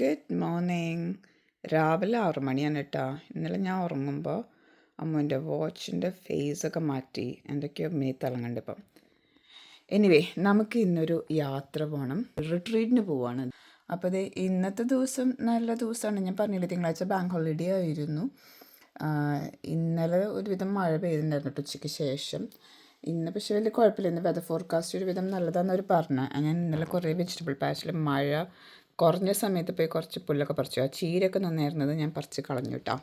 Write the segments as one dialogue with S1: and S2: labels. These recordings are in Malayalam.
S1: ഗുഡ് മോർണിംഗ് രാവിലെ ആറ് മണിയാണ് കേട്ടോ ഇന്നലെ ഞാൻ ഉറങ്ങുമ്പോൾ അമ്മുവിന്റെ വാച്ചിന്റെ ഫേസൊക്കെ മാറ്റി എന്തൊക്കെയോ മേത്തിളങ്ങുന്നുണ്ട് ഇപ്പം. എനിവേ നമുക്ക് ഇന്നൊരു യാത്ര പോകണം റിട്രീറ്റിന് പോവാണ്. അപ്പോൾ ഇത് ഇന്നത്തെ ദിവസം നല്ല ദിവസമാണ് ഞാൻ പറഞ്ഞില്ലേ തിങ്കളാഴ്ച ബാങ്ക് ഹോളിഡേ ആയിരുന്നു. ഇന്നലെ ഒരുവിധം മഴ പെയ്തിട്ടുണ്ടായിരുന്നു കേട്ടോ ഉച്ചയ്ക്ക് ശേഷം. ഇന്ന് പക്ഷേ വലിയ കുഴപ്പമില്ല ഇന്ന് വെതർ ഫോർകാസ്റ്റ് ഒരുവിധം നല്ലതാണെന്ന് അവർ പറഞ്ഞു. ഞാൻ ഇന്നലെ കുറേ വെജിറ്റബിൾ പാച്ചിൽ മഴ കുറഞ്ഞ സമയത്ത് പോയി കുറച്ച് പുല്ലൊക്കെ പറിച്ചു. ആ ചീരയൊക്കെ നന്നായിരുന്നത് ഞാൻ പറിച്ച് കളഞ്ഞു കേട്ടോ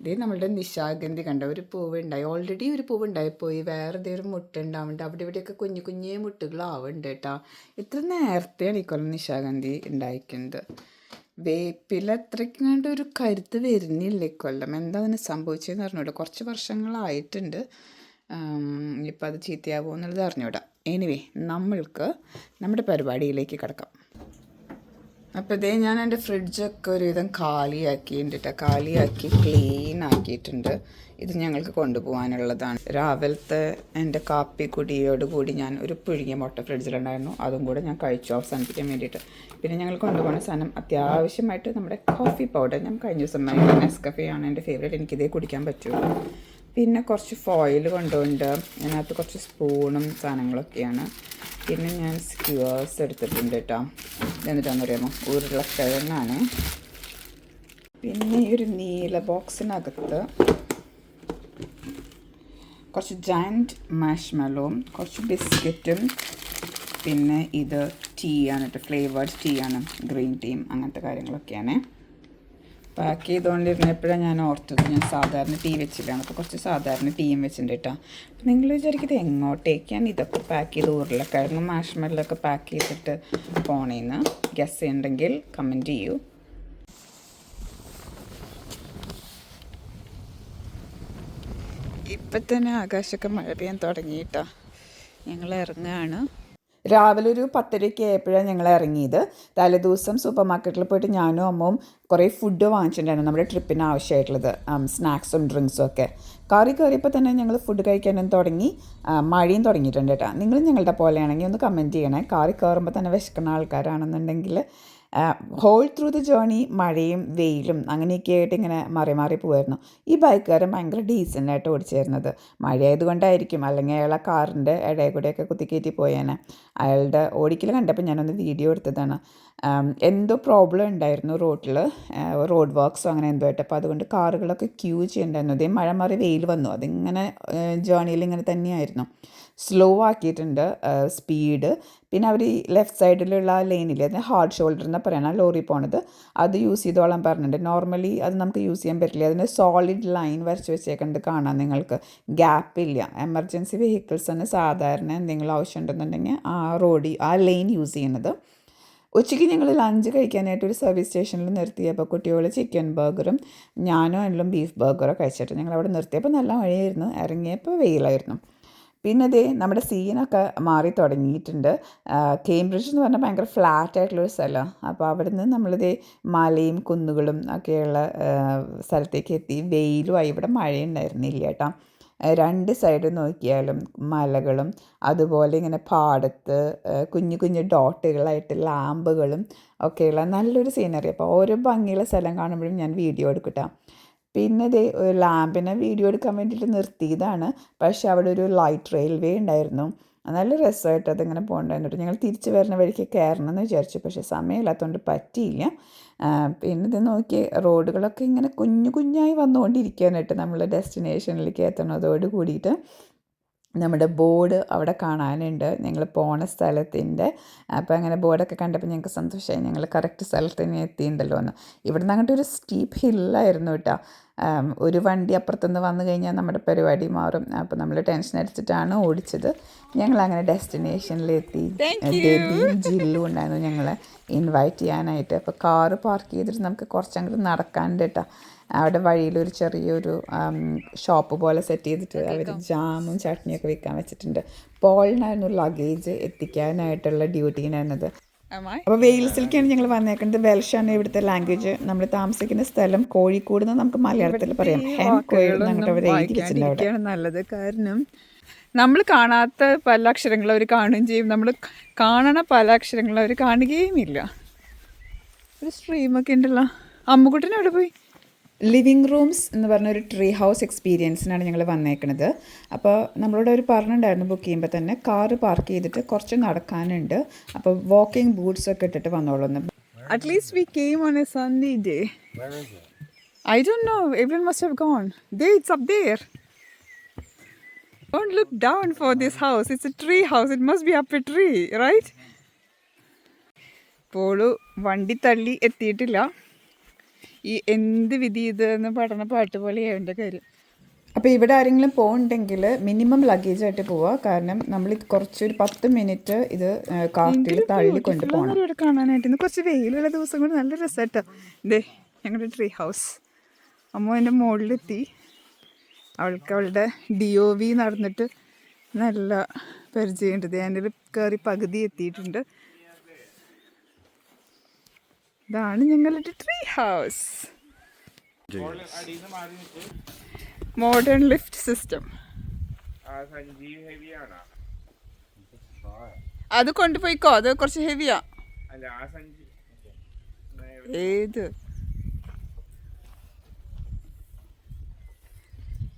S1: ഇതേ നമ്മളുടെ നിശാഗന്ധി കണ്ട? ഒരു പൂവ് ഉണ്ടായി ഓൾറെഡി ഒരു പൂവ് ഉണ്ടായിപ്പോയി വേറെ ഒരു മുട്ട ഉണ്ടാവുന്നുണ്ട് അവിടെ ഇവിടെയൊക്കെ കുഞ്ഞു കുഞ്ഞേ മുട്ടുകളാവുന്നുണ്ട് കേട്ടോ ഇത്ര നേരത്തെയാണ് ഈ കൊല്ലം നിശാഗന്ധി ഉണ്ടായിരിക്കുന്നത് വേപ്പില അത്രയ്ക്കാണ്ട് ഒരു കരുത്ത് വരുന്നില്ല ഇക്കൊല്ലം എന്താ അതിന് സംഭവിച്ചതെന്ന് അറിഞ്ഞൂടാ. കുറച്ച് വർഷങ്ങളായിട്ടുണ്ട്. ഇപ്പം അത് ചീത്തയാവുമോ എന്നുള്ളത് അറിഞ്ഞൂടാ. എനിവേ നമ്മൾക്ക് നമ്മുടെ പരിപാടിയിലേക്ക് കിടക്കാം. അപ്പോൾ ഇതേ ഞാൻ എന്റെ ഫ്രിഡ്ജൊക്കെ ഒരുവിധം കാലിയാക്കിയിട്ടുണ്ട് കാലിയാക്കി ക്ലീൻ ആക്കിയിട്ടുണ്ട്. ഇത് ഞങ്ങൾക്ക് കൊണ്ടുപോകാനുള്ളതാണ്. രാവിലത്തെ എന്റെ കാപ്പി കുടിയോടുകൂടി ഞാൻ ഒരു പുഴുങ്ങിയ മുട്ട ഫ്രിഡ്ജിലുണ്ടായിരുന്നു. അതും കൂടെ ഞാൻ കഴിച്ചു അവസാനിപ്പിക്കാൻ വേണ്ടിയിട്ട്. പിന്നെ ഞങ്ങൾ കൊണ്ടുപോകുന്ന സാധനം അത്യാവശ്യമായിട്ട് നമ്മുടെ കോഫി പൗഡർ ഞാൻ കഴിഞ്ഞ ദിവസം നെസ്കഫേ ആണ് എന്റെ ഫേവറേറ്റ് എനിക്കിതേ കുടിക്കാൻ പറ്റുള്ളൂ പിന്നെ കുറച്ച് ഫോയിൽ കൊണ്ടുകൊണ്ട് അതിനകത്ത് കുറച്ച് സ്പൂണും സാധനങ്ങളൊക്കെയാണ്. പിന്നെ ഞാൻ സ്ക്യൂവേഴ്സ് എടുത്തിട്ടുണ്ട് കേട്ടോ എന്നിട്ടാന്ന് പറയുമ്പോൾ ഉരുളക്കിഴങ്ങാണ്. പിന്നെ ഈ ഒരു നീല ബോക്സിനകത്ത് കുറച്ച് ജയന്റ് മാഷ്മെലോവും കുറച്ച് ബിസ്ക്കറ്റും പിന്നെ ഇത് ടീ ആണ് കേട്ടോ ഫ്ലേവേർഡ് ടീ ആണ് ഗ്രീൻ ടീയും അങ്ങനത്തെ കാര്യങ്ങളൊക്കെയാണ്. പാക്ക് ചെയ്തുകൊണ്ടിരുന്നപ്പോഴാണ് ഞാൻ ഓർത്തത്? ഞാൻ സാധാരണ ടീ വെച്ചില്ലാണ്. അപ്പോൾ കുറച്ച് സാധാരണ ടീയും വെച്ചിട്ടുണ്ട് കേട്ടോ നിങ്ങൾ വിചാരിക്കുന്നത് എങ്ങോട്ടേക്കാണ് ഇതൊക്കെ പാക്ക് ചെയ്ത് ഉരുളക്കിഴങ്ങും മാഷ്മെല്ലൊക്കെ പാക്ക് ചെയ്തിട്ട് പോണേന്ന്. ഗസ് ഉണ്ടെങ്കിൽ കമന്റ് ചെയ്യൂ. ഇപ്പം തന്നെ ആകാശമൊക്കെ മഴ പെയ്യാൻ തുടങ്ങിയിട്ടോ. ഞങ്ങൾ ഇറങ്ങുകയാണ് രാവിലെ ഒരു പത്തരയ്ക്ക് ആയപ്പോഴാണ് ഞങ്ങൾ ഇറങ്ങിയത്. തലേദിവസം സൂപ്പർ മാർക്കറ്റിൽ പോയിട്ട് ഞാനും അമ്മവും കുറേ ഫുഡ് വാങ്ങിച്ചിട്ടുണ്ടായിരുന്നു നമ്മുടെ ട്രിപ്പിന് ആവശ്യമായിട്ടുള്ളത്. സ്നാക്സും ഡ്രിങ്ക്സും ഒക്കെ. കറി കയറിയപ്പോൾ തന്നെ ഞങ്ങൾ ഫുഡ് കഴിക്കാനും തുടങ്ങി. മഴയും തുടങ്ങിയിട്ടുണ്ട് കേട്ടോ. നിങ്ങൾ ഞങ്ങളുടെ പോലെയാണെങ്കിൽ ഒന്ന് കമന്റ് ചെയ്യണേ. കാറി കയറുമ്പോൾ തന്നെ വിശക്കുന്ന ആൾക്കാരാണെന്നുണ്ടെങ്കിൽ ഹോൾ ത്രൂ ദ ജേണി മഴയും വെയിലും അങ്ങനെയൊക്കെ ആയിട്ട് ഇങ്ങനെ മാറി മാറി പോകുമായിരുന്നു ഈ ബൈക്കുകാരൻ ഭയങ്കര ഡീസന്റ് ആയിട്ട് ഓടിച്ചിരുന്നത്. മഴയായതുകൊണ്ടായിരിക്കും. അല്ലെങ്കിൽ അയാളെ കാറിന്റെ ഇടയിൽ കൂടെയൊക്കെ കുത്തിക്കയറ്റി പോയേനെ. അയാളുടെ ഓടിക്കൽ കണ്ടപ്പോൾ ഞാനൊന്ന് വീഡിയോ എടുത്തതാണ്. എന്തോ പ്രോബ്ലം ഉണ്ടായിരുന്നു റോഡിൽ റോഡ് വർക്ക്സോ അങ്ങനെ എന്തോ ആയിട്ട്. അപ്പോൾ അതുകൊണ്ട് കാറുകളൊക്കെ ക്യൂ ചെയ്യണ്ടായിരുന്നു. അതേ മഴ മാറി വെയിൽ വന്നു. അതിങ്ങനെ ജേണിയിൽ ഇങ്ങനെ തന്നെയായിരുന്നു. സ്ലോ ആക്കിയിട്ടുണ്ട് സ്പീഡ്. പിന്നെ അവർ ഈ ലെഫ്റ്റ് സൈഡിലുള്ള ആ ലൈനിൽ അതിന് ഹാർഡ് ഷോൾഡർ എന്ന് പറയണം ലോറി പോണത് അത് യൂസ് ചെയ്തോളാൻ പറഞ്ഞിട്ടുണ്ട്. നോർമലി അത് നമുക്ക് യൂസ് ചെയ്യാൻ പറ്റില്ല. അതിന് സോളിഡ് ലൈൻ വരച്ച് വെച്ചേക്കുന്നത് കാണാം നിങ്ങൾക്ക്. ഗ്യാപ്പ് ഇല്ല. എമർജൻസി വെഹിക്കിൾസ് വെഹിക്കിൾസിന് സാധാരണ എന്തെങ്കിലും ആവശ്യം ഉണ്ടെന്നുണ്ടെങ്കിൽ ആ റോഡ് ആ ലൈൻ യൂസ് ചെയ്യുന്നത്. ഉച്ചയ്ക്ക് ഞങ്ങൾ ലഞ്ച് കഴിക്കാനായിട്ട് ഒരു സർവീസ് സ്റ്റേഷനിൽ നിർത്തിയപ്പോൾ കുട്ടികൾ ചിക്കൻ ബർഗറും ഞാനും അതിലും ബീഫ് ബർഗറും കഴിച്ചിട്ട് ഞങ്ങൾ അവിടെ നിർത്തിയപ്പോൾ നല്ല മഴയായിരുന്നു. ഇറങ്ങിയപ്പോൾ വെയിലായിരുന്നു. പിന്നെ ദേ നമ്മുടെ സീനൊക്കെ മാറി തുടങ്ങിയിട്ടുണ്ട്. കേംബ്രിഡ്ജ് എന്ന് പറഞ്ഞാൽ ഭയങ്കര ഫ്ലാറ്റ് ആയിട്ടുള്ളൊരു സ്ഥലമാണ് അപ്പോൾ അവിടെ നിന്ന് നമ്മളിതേ മലയും കുന്നുകളും ഒക്കെയുള്ള സ്ഥലത്തേക്ക് എത്തി. വെയിലുമായി ഇവിടെ മഴയുണ്ടായിരുന്നില്ല കേട്ടോ. രണ്ട് സൈഡ് നോക്കിയാലും മലകളും അതുപോലെ ഇങ്ങനെ പാടത്ത് കുഞ്ഞു കുഞ്ഞു ഡോട്ടുകളായിട്ട് ലാമ്പുകളും ഒക്കെയുള്ള നല്ലൊരു സീനറി അപ്പോൾ ഓരോ ഭംഗിയുള്ള സ്ഥലം കാണുമ്പോഴും ഞാൻ വീഡിയോ എടുക്കട്ടോ പിന്നെ ഒരു ലാമ്പിനെ വീഡിയോ എടുക്കാൻ വേണ്ടിയിട്ട് നിർത്തിയതാണ്. പക്ഷേ അവിടെ ഒരു ലൈറ്റ് റെയിൽവേ ഉണ്ടായിരുന്നു. നല്ല രസമായിട്ട് അതിങ്ങനെ പോകണ്ടായിരുന്നു. ഞങ്ങൾ തിരിച്ച് വരുന്ന വഴിക്ക് കയറണം എന്ന് വിചാരിച്ചു. പക്ഷേ സമയമില്ലാത്തതുകൊണ്ട് പറ്റിയില്ല. പിന്നെ ഇത് നോക്കി റോഡുകളൊക്കെ ഇങ്ങനെ കുഞ്ഞു കുഞ്ഞായി വന്നുകൊണ്ടിരിക്കുകയാണ് കേട്ടോ നമ്മൾ ഡെസ്റ്റിനേഷനിലേക്ക് എത്തണതോട് കൂടിയിട്ട് നമ്മുടെ ബോർഡ് അവിടെ കാണാനുണ്ട്. ഞങ്ങൾ പോണ സ്ഥലത്തിന്റെ അപ്പോൾ അങ്ങനെ ബോർഡൊക്കെ കണ്ടപ്പോൾ ഞങ്ങൾക്ക് സന്തോഷമായി ഞങ്ങൾ കറക്റ്റ് സ്ഥലത്ത് തന്നെ എത്തിയിട്ടുണ്ടല്ലോ എന്ന്. ഇവിടെ നിന്ന് അങ്ങോട്ട് ഒരു സ്റ്റീപ്പ് ഹില്ലായിരുന്നു കേട്ടോ. ഒരു വണ്ടി അപ്പുറത്തുനിന്ന് വന്നു കഴിഞ്ഞാൽ നമ്മുടെ പരിപാടി മാറും. അപ്പോൾ നമ്മൾ ടെൻഷൻ അടിച്ചിട്ടാണ് ഓടിച്ചത്. ഞങ്ങൾ അങ്ങനെ ഡെസ്റ്റിനേഷനിലെത്തി ഡെബിയും ജില്ലും ഉണ്ടായിരുന്നു ഞങ്ങളെ ഇൻവൈറ്റ് ചെയ്യാനായിട്ട്. അപ്പോൾ കാറ് പാർക്ക് ചെയ്തിട്ട് നമുക്ക് കുറച്ചങ്ങോട്ട് നടക്കാനുണ്ട് കേട്ടോ. അവിടെ വഴിയിലൊരു ചെറിയൊരു ഷോപ്പ് പോലെ സെറ്റ് ചെയ്തിട്ട് അവർ ജാമും ചട്നിയൊക്കെ വിൽക്കാൻ വെച്ചിട്ടുണ്ട്. പോളിനായിരുന്നു ലഗേജ് എത്തിക്കാനായിട്ടുള്ള ഡ്യൂട്ടീനായിരുന്നത് അപ്പോൾ വെയിൽസിലേക്കാണ് ഞങ്ങൾ വന്നേക്കുന്നത്. വെൽഷാണ് ഇവിടുത്തെ ലാംഗ്വേജ് നമ്മൾ താമസിക്കുന്ന സ്ഥലം കോഴിക്കോട് എന്ന് നമുക്ക് മലയാളത്തിൽ പറയാം. ഹെം കോഴിൽ എന്ന് അങ്ങോട്ട് അവർ എഴുതി വെച്ചിട്ടുണ്ട്
S2: നല്ലത്. കാരണം നമ്മൾ കാണാത്ത പല അക്ഷരങ്ങളും അവർ കാണുകയും ചെയ്യും. നമ്മൾ കാണണ പല അക്ഷരങ്ങളും അവർ കാണുകയും ഇല്ല ഒരു സ്ട്രീമൊക്കെ ഉണ്ടല്ലോ. അമ്മുകുട്ടനെ അവിടെ പോയി?
S1: ലിവിങ് റൂംസ് എന്ന് പറഞ്ഞ ഒരു ട്രീ ഹൗസ് എക്സ്പീരിയൻസിനാണ് ഞങ്ങൾ വന്നേക്കുന്നത് അപ്പോൾ നമ്മളോട് അവർ പറഞ്ഞിട്ടുണ്ടായിരുന്നു ബുക്ക് ചെയ്യുമ്പോൾ തന്നെ കാറ് പാർക്ക് ചെയ്തിട്ട് കുറച്ച് നടക്കാനുണ്ട് അപ്പോൾ വാക്കിംഗ് ബൂട്ട്സ് ഒക്കെ ഇട്ടിട്ട് വന്നോളൂ
S2: at least we came on a Sunday day I don't know even must have gone There, it's up there. Don't look down for this house. It's a tree house. It must be up a tree, right? പോളു വണ്ടി തള്ളി എത്തിയിട്ടില്ല ഈ എന്ത് വിധി ഇത് എന്ന് പഠന പാട്ട് പോലെയാണ് എന്റെ കാര്യം.
S1: അപ്പോൾ ഇവിടെ ആരെങ്കിലും പോകുന്നുണ്ടെങ്കിൽ മിനിമം ലഗേജ് ആയിട്ട് പോവുക കാരണം നമ്മൾ കുറച്ചൊരു പത്ത് മിനിറ്റ് ഇത് കാർട്ടിൽ തള്ളി കൊണ്ടുപോകണം
S2: ഇവിടെ കാണാനായിട്ട് ഇന്ന് കുറച്ച് വെയിലുള്ള ദിവസം കൊണ്ട് നല്ല രസമായിട്ടോ ഇതേ ഞങ്ങളുടെ ട്രീ ഹൗസ് അമ്മ എന്റെ മുകളിലെത്തി അവൾക്ക് അവളുടെ ഡി ഒ വി നടന്നിട്ട് നല്ല പരിചയമുണ്ട് ഞാനിൽ കയറി പകുതി എത്തിയിട്ടുണ്ട്. ഇതാണ് ഞങ്ങളുടെ tree house modern lift system അത് കൊണ്ടുപോയിക്കോ അത് കുറച്ച് ഹെവിയാ ഏത്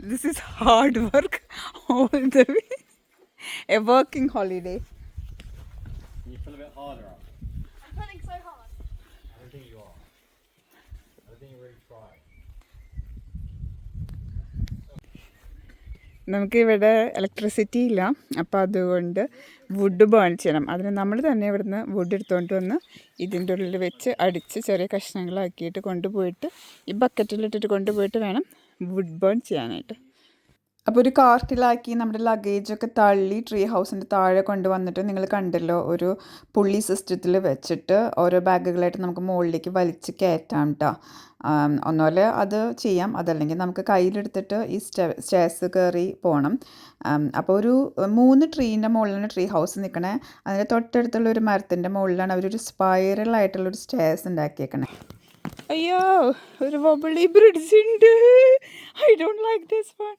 S2: This is hard work all the way. A working holiday.
S3: You pull a bit harder up? I don't think you're really trying.
S2: നമുക്ക് ഇവിടെ ഇലക്ട്രിസിറ്റി ഇല്ല അപ്പോൾ അതുകൊണ്ട് വുഡ് ബേൺ ചെയ്യണം അതിന് നമ്മൾ തന്നെ ഇവിടുന്ന് വുഡ് എടുത്തുകൊണ്ട് വന്ന് ഇതിന്റെ ഉള്ളിൽ വെച്ച് അടിച്ച് ചെറിയ കഷ്ണങ്ങളാക്കിയിട്ട് കൊണ്ടുപോയിട്ട് ഈ ബക്കറ്റിലിട്ടിട്ട് കൊണ്ടുപോയിട്ട് വേണം വുഡ് ബേൺ ചെയ്യാനായിട്ട്
S1: അപ്പോൾ ഒരു കാർട്ടിലാക്കി നമ്മുടെ ലഗേജൊക്കെ തള്ളി ട്രീ ഹൗസിന്റെ താഴെ കൊണ്ടുവന്നിട്ട് നിങ്ങൾ കണ്ടല്ലോ ഒരു പുള്ളി സിസ്റ്റത്തിൽ വെച്ചിട്ട് ഓരോ ബാഗുകളായിട്ട് നമുക്ക് മുകളിലേക്ക് വലിച്ച് കയറ്റാം കേട്ടോ ഒന്നുപോലെ അത് ചെയ്യാം. അതല്ലെങ്കിൽ നമുക്ക് കയ്യിലെടുത്തിട്ട് ഈ സ്റ്റെ സ്റ്റേഴ്സ് കയറി പോകണം അപ്പോൾ ഒരു മൂന്ന് ട്രീന്റെ മുകളിലാണ് ട്രീ ഹൗസ് നിൽക്കണേ അതിന്റെ തൊട്ടടുത്തുള്ള ഒരു മരത്തിന്റെ മുകളിലാണ് അവരൊരു സ്പൈറൽ ആയിട്ടുള്ള ഒരു സ്റ്റേഴ്സ് ഉണ്ടാക്കിയേക്കണേ.
S2: അയ്യോ ഒരു ബ്രിഡ്ജ് ഉണ്ട്. I don't like this one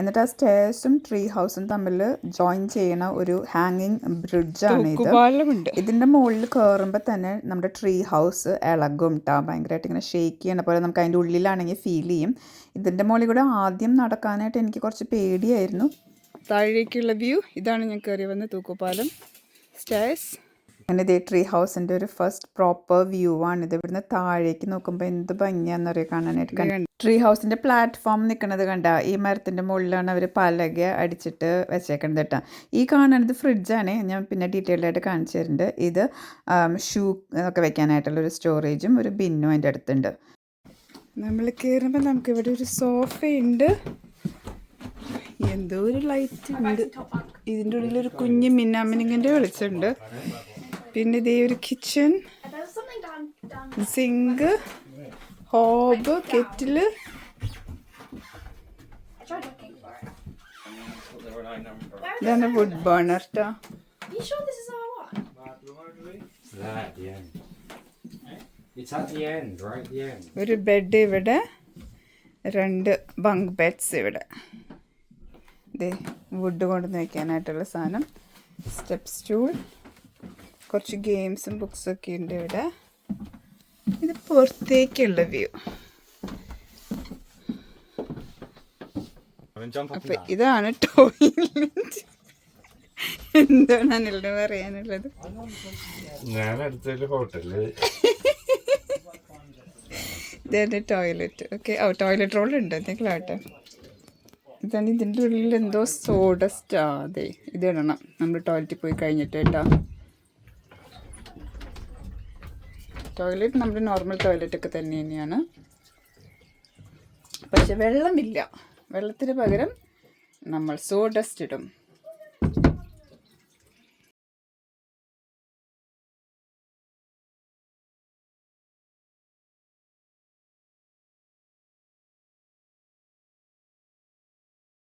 S1: എന്നിട്ട് ആ സ്റ്റേഴ്സും ട്രീ ഹൗസും തമ്മിൽ ജോയിൻ ചെയ്യണ ഒരു ഹാങ്ങിങ് ബ്രിഡ്ജാണ് ഇത്.
S2: ഇതിന്റെ
S1: ഇതിന്റെ മുകളിൽ കയറുമ്പോൾ തന്നെ നമ്മുടെ ട്രീ ഹൗസ് ഇളകും കേട്ടോ ഭയങ്കരമായിട്ട് ഇങ്ങനെ ഷേക്ക് ചെയ്യണ പോലെ നമുക്ക് അതിന്റെ ഉള്ളിലാണെങ്കിൽ ഫീൽ ചെയ്യും. ഇതിന്റെ മുകളിൽ കൂടെ ആദ്യം നടക്കാനായിട്ട് എനിക്ക് കുറച്ച് പേടിയായിരുന്നു.
S2: താഴേക്കുള്ള വ്യൂ ഇതാണ് ഞാൻ കയറി വന്ന തൂക്കുപാലം. സ്റ്റേഴ്സ്
S1: അങ്ങനെ ഇതേ ട്രീ ഹൗസിന്റെ ഒരു ഫസ്റ്റ് പ്രോപ്പർ വ്യൂ ആണ്. ഇത് ഇവിടുന്ന് താഴേക്ക് നോക്കുമ്പോൾ എന്ത് ഭംഗിയാണെന്നറിയോ കാണാനായിട്ട്. ട്രീ ഹൗസിന്റെ പ്ലാറ്റ്ഫോം നിൽക്കുന്നത് കണ്ട ഈ മരത്തിന്റെ മുകളിലാണ് അവർ പലക അടിച്ചിട്ട് വെച്ചേക്കണത് കേട്ടോ. ഈ കാണുന്നത് ഫ്രിഡ്ജാണ് ഞാൻ പിന്നെ ഡീറ്റെയിൽഡ് ആയിട്ട് കാണിച്ചു തരുന്നുണ്ട് ഇത് ഷൂ ഒക്കെ വെക്കാനായിട്ടുള്ള ഒരു സ്റ്റോറേജും ഒരു ബിന്നും അതിന്റെ അടുത്തുണ്ട്.
S2: നമ്മൾ കയറുമ്പോൾ നമുക്ക് ഇവിടെ ഒരു സോഫയുണ്ട് എന്തോ ഒരു ലൈറ്റ് ഉണ്ട്. ഇതിന്റെ ഉള്ളിൽ ഒരു കുഞ്ഞ് മിന്നാമിനിങ്ങിന്റെ വെളിച്ചമുണ്ട്. പിന്നെ ഇതേ ഒരു kitchen. Sink hob kettle
S4: I tried looking for it.
S2: ഇതാണ് വുഡ് ബേണർ ട്ടോ
S4: Are you sure this is our one?
S3: It's there at the end. It's at the end, right at the end.
S2: ഒരു ബെഡ് ഇവിടെ രണ്ട് ബങ്ക് ബെഡ്സ് ഇവിടെ ഇതേ വുഡ് കൊണ്ടുവന്ന് വയ്ക്കാനായിട്ടുള്ള സാധനം സ്റ്റെപ്പ് സ്റ്റൂൾ കുറച്ച് ഗെയിംസും ബുക്സും ഒക്കെ ഉണ്ട് ഇവിടെ ഇത് പുറത്തേക്കുള്ള വ്യൂ. അപ്പൊ ഇതാണ് ടോയ്ലറ്റ് എന്താണ് അനിലിന് പറയാനുള്ളത്?
S5: ഞാൻ അടുത്തൊരു ഹോട്ടലിൽ
S2: ഇതാണ് ടോയ്ലറ്റ് ഓക്കെ ഓ ടോയ്ലറ്റ് റോൾ ഉണ്ട്. എന്തെങ്കിലും ആട്ടെ ഇതാണ് ഇതിന്റെ ഉള്ളിൽ എന്തോ സോഡസ്റ്റാ അതെ ഇത് ഇടണം. നമ്മൾ ടോയ്ലറ്റിൽ പോയി കഴിഞ്ഞിട്ട് കേട്ടോ. ടോയ്ലറ്റ് നമ്മുടെ നോർമൽ ടോയ്ലറ്റ് ഒക്കെ തന്നെ തന്നെയാണ്. പക്ഷെ വെള്ളമില്ല. വെള്ളത്തിന് പകരം നമ്മൾ സോഡസ്റ്റ് ഇടും.